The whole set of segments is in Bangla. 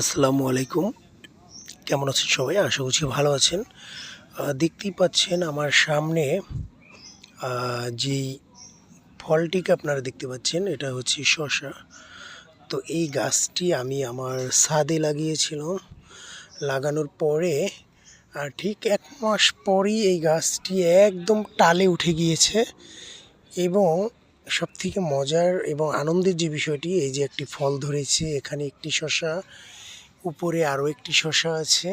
আসসালামু আলাইকুম। কেমন আছেন সবাই? আশা করছি ভালো আছেন। দেখতেই পাচ্ছেন আমার সামনে যেই ফলটিকে আপনারা দেখতে পাচ্ছেন, এটা হচ্ছে শশা তো এই গাছটি আমি আমার ছাদে লাগিয়েছিলাম। লাগানোর পরে, আর ঠিক এক মাস পরই এই গাছটি একদম টালে উঠে গিয়েছে এবং সবথেকে মজার এবং আনন্দের যে বিষয়টি, এই যে একটি ফল ধরেছে, এখানে একটি শসা উপরে আরও একটি শসা আছে।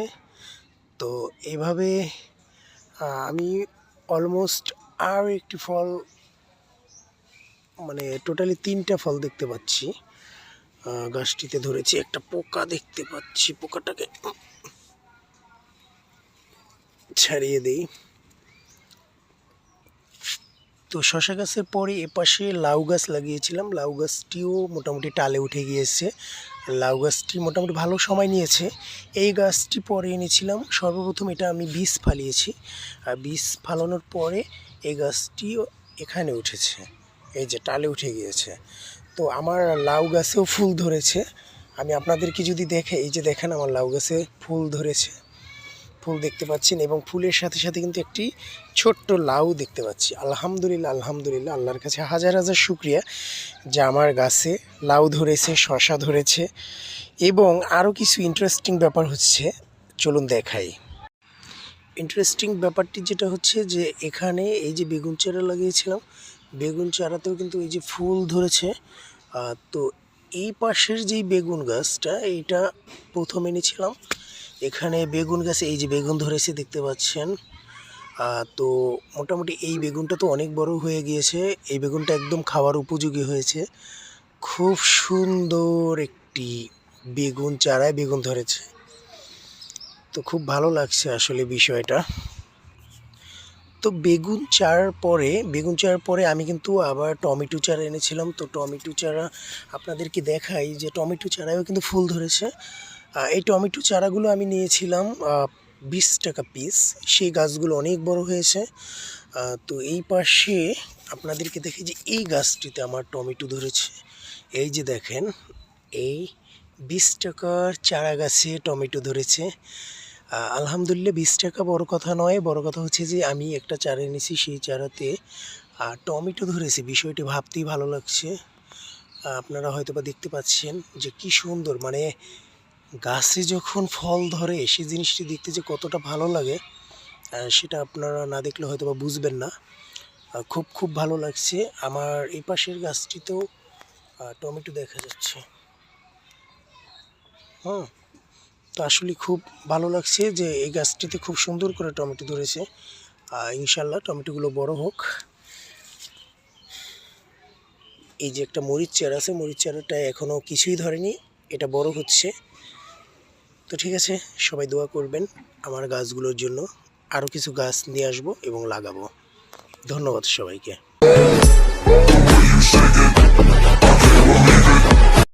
তো এভাবে আমি অলমোস্ট আরও একটি ফল মানে টোটালি তিনটা ফল দেখতে পাচ্ছি। গাছটিতে ধরেছি একটা পোকা দেখতে পাচ্ছি, পোকাটাকে ছাড়িয়ে দিই। তো শশা গাছের পরে এপাশে লাউ গাছ লাগিয়েছিলাম। লাউ গাছটিও মোটামুটি টালে উঠে গিয়েছে। লাউ গাছটি মোটামুটি ভালো সময় নিয়েছে। এই গাছটি পরে এনেছিলাম, সর্বপ্রথম এটা আমি বীজ ফালিয়েছি। আর বীজ ফালানোর পরে এই গাছটিও এখানে উঠেছে, এই যে টালে উঠে গিয়েছে। তো আমার লাউ গাছেও ফুল ধরেছে। আমি আপনাদেরকে যদি দেখে, এই যে দেখেন আমার লাউ গাছে ফুল ধরেছে। ফুল দেখতে পাচ্ছেন এবং ফুলের সাথে সাথে কিন্তু একটি ছোট্ট লাউ দেখতে পাচ্ছি। আলহামদুলিল্লাহ আলহামদুলিল্লাহ, আল্লাহর কাছে হাজার হাজার শুক্রিয়া যে আমার গাছে লাউ ধরেছে, শশা ধরেছে এবং আরও কিছু ইন্টারেস্টিং ব্যাপার হচ্ছে, চলুন দেখাই। ইন্টারেস্টিং ব্যাপারটি যেটা হচ্ছে যে এখানে এই যে বেগুন চারা লাগিয়েছিলাম, বেগুন চারাতেও কিন্তু এই যে ফুল ধরেছে। তো এই পাশের যেই বেগুন গাছটা, এইটা প্রথম এনেছিলাম। এখানে বেগুন গাছে এই যে বেগুন ধরেছে দেখতে পাচ্ছেন তো মোটামুটি এই বেগুনটা তো অনেক বড় হয়ে গিয়েছে। এই বেগুনটা একদম খাওয়ার উপযোগী হয়েছে। খুব সুন্দর একটি বেগুন চারায় বেগুন ধরেছে। তো খুব ভালো লাগছে আসলে বিষয়টা। তো বেগুন চারার পরে, বেগুন চারার পরে আমি কিন্তু আবার টমেটো চারা এনেছিলাম। তো টমেটো চারা আপনাদেরকে দেখাই যে টমেটো চারায়ও কিন্তু ফুল ধরেছে। এই টমেটো চারাগুলো আমি নিয়েছিলাম বিশ টাকা পিস সেই গাছগুলো অনেক বড় হয়েছে। তো এই পাশে আপনাদেরকে দেখে যে এই গাছটিতে আমার টমেটো ধরেছে। এই যে দেখেন, এই বিশ টাকার চারা গাছে টমেটো ধরেছে। আলহামদুলিল্লাহ বিশ টাকা বড় কথা নয়, বড় কথা হচ্ছে যে আমি একটা চারা এনেছি, সেই চারাতে টমেটো ধরেছে। বিষয়টি ভাবতেই ভালো লাগছে। আপনারা হয়তো বা দেখতে পাচ্ছেন যে কি সুন্দর মানে গাছে যখন ফল ধরে সেই জিনিসটি দেখতে যে কতটা ভালো লাগে সেটা আপনারা না দেখলে হয়তো বা বুঝবেন না। খুব খুব ভালো লাগছে। আমার এই পাশের গাছটিতেও টমেটো দেখা যাচ্ছে। হুম, তো আসলে খুব ভালো লাগছে যে এই গাছটিতে খুব সুন্দর করে টমেটো ধরেছে। ইনশাল্লাহ টমেটোগুলো বড় হোক। এই যে একটা মরিচ চারা আছে, মরিচ চারাটা এখনও কিছুই ধরেনি, এটা বড় হচ্ছে। তো ঠিক আছে, সবাই দোয়া করবেন আমার গাছগুলোর জন্য। আরও কিছু গাছ নিয়ে আসব এবং লাগাবো। ধন্যবাদ সবাইকে।